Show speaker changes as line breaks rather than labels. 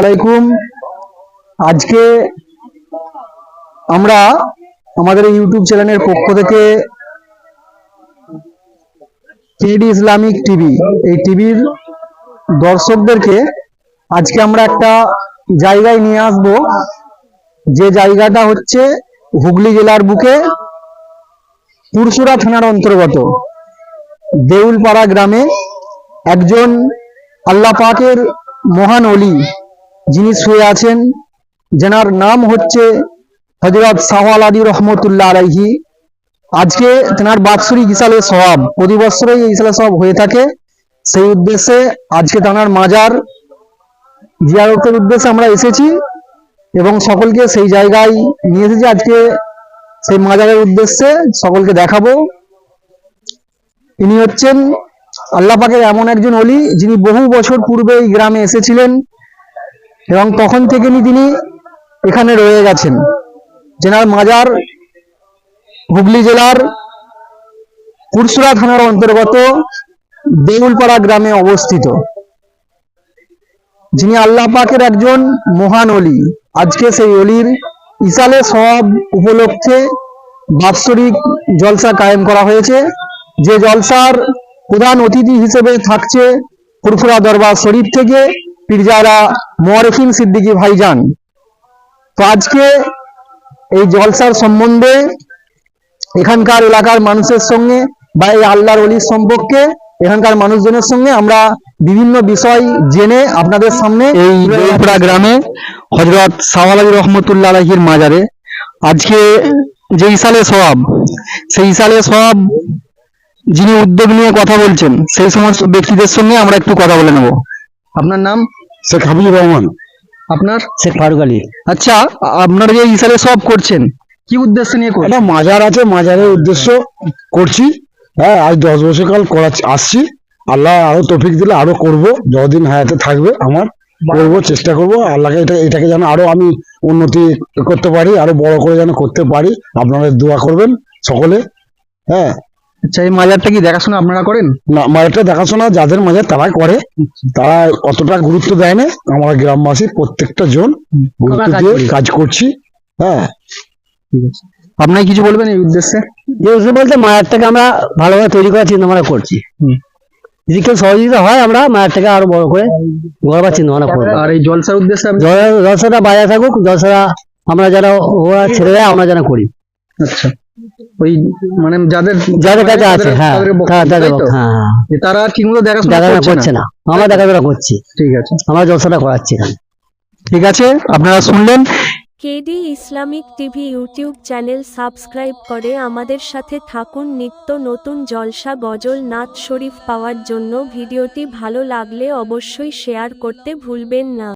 আলাইকুম। আজকে আমরা আমাদের ইউটিউব চ্যানেলের পক্ষ থেকে কেডি ইসলামিক টিভি, এই টিভির দর্শকদেরকে আজকে আমরা একটা জায়গায় নিয়ে আসব। যে জায়গাটা হচ্ছে হুগলি জেলার বুকে পুরসুরা থানার অন্তর্গত। দেউলপাড়া গ্রামে একজন আল্লাহ পাকের মহান অলি যিনি শুয়ে আছেন, যেনার নাম হচ্ছে হজরত শাহওয়াল আলী রহমতুল্লাহ আলাইহি। আজকে তেনার বাৎসরিক ইসালে সওয়াব, প্রতি বছরই ইসালে সওয়াব হয়ে থাকে। সেই উদ্দেশ্যে আজকে তেনার মাজার জিয়ারতের উদ্দেশ্যে আমরা এসেছি এবং সকলকে সেই জায়গায় নিয়ে এসেছি। আজকে সেই মাজারের উদ্দেশ্যে সকলকে দেখাবো। ইনি হচ্ছেন আল্লাহ পাকের এমন একজন অলি যিনি বহু বছর পূর্বে এই গ্রামে এসেছিলেন। এবং তখন থেকে তিনি এখানে রয়ে গেছেন। যেনার মাজার, হুগলি জেলার পুরসুরা থানার অন্তর্গত দেউলপাড়া গ্রামে অবস্থিত। যিনি আল্লাহ পাকের একজন মহান অলি। আজকে সেই অলির ইসালে সব উপলক্ষে বাৎসরিক জলসা কায়েম করা হয়েছে। যে জলসার প্রধান অতিথি হিসেবে থাকছে ফুরফুরা দরবার শরীফ থেকে পীরজারা মোয়ারেফিন সিদ্দিকী ভাইজান। তো আজকে এই জলসার সম্বন্ধে এখানকার এলাকার মানুষের সঙ্গে বা এই আল্লাহর অলির সম্পর্কে এখানকার মানুষজনের সঙ্গে আমরা বিভিন্ন বিষয় জেনে আপনাদের সামনে এই দেউলপাড়া গ্রামে হজরত সাওয়াল রহমতুল্লাহ আলহির মাজারে আজকে যে ইসালে সওয়াব সেই ইসালে সওয়াব যিনি উদ্যোগ নিয়ে কথা বলছেন সেই সমস্ত ব্যক্তিদের সঙ্গে আমরা একটু কথা বলে নেব। আপনার নাম?
শেখ হাবিবুর রহমান।
আপনার?
শেখ ফারুক আলী।
আচ্ছা আপনারা যে ইসারে সব করছেন কি উদ্দেশ্য নিয়ে করছেন?
একটা মাজার আছে মাজারের উদ্দেশ্য করছি। হ্যাঁ আজ দশ বছর কাল করা আসছি। আল্লাহ আরও তৌফিক দিলে আরও করব যতদিন হায়াতে থাকবে আমার। করব চেষ্টা করব। আল্লাহকে এটা এটাকে যেন আরও আমি উন্নতি করতে পারি আরও বড় করে যেন করতে পারি। আপনারা দোয়া করবেন সকলে। হ্যাঁ
আচ্ছা এই মাজারটা কি দেখাশোনা আপনারা করেন?
না মাজারটা দেখাশোনা যাদের মাজার তারা করে। তারা অতটা গুরুত্ব দেয় না। আমরা গ্রামবাসী প্রত্যেকটা জন গুরুত্ব
কাজ
দিয়ে কাজ করছি। হ্যাঁ।
ঠিক আছে। আপনার কিছু বলবেন এই উদ্দেশ্যে?
যে বলতে মায়ারটাকে আমরা ভালোভাবে তৈরি করার চিন্তা ভাবনা করছি।
হুম।
যদি কেউ সহযোগিতা হয় আমরা মায়ারটাকে আরও বড় করে গড়বার চিন্তা ভাবনা করব।
আর এই জলসার উদ্দেশ্যে
জলসাটা বাজার থাকুক জলসাটা আমরা যারা ওরা ছেড়ে দেয় আমরা যেন করি।
আচ্ছা। ওই মানে যাদের
যাদের কাছে আছে হ্যাঁ হ্যাঁ? হ্যাঁ হ্যাঁ।
তারা ঠিকমতো দেখাশোনা
করছে
না।
না। আমরা দেখাশোনা করছি।
ঠিক আছে।
আমরা জলসাটা করাচ্ছি এখানে
ঠিক আছে আপনারা শুনলেন।
KD Islamic TV YouTube channel subscribe করে আমাদের সাথে থাকুন। নিত্য নতুন জলসা গজল নাথ শরীফ পাওয়ার জন্য। ভিডিওটি ভালো লাগলে অবশ্যই শেয়ার করতে ভুলবেন না।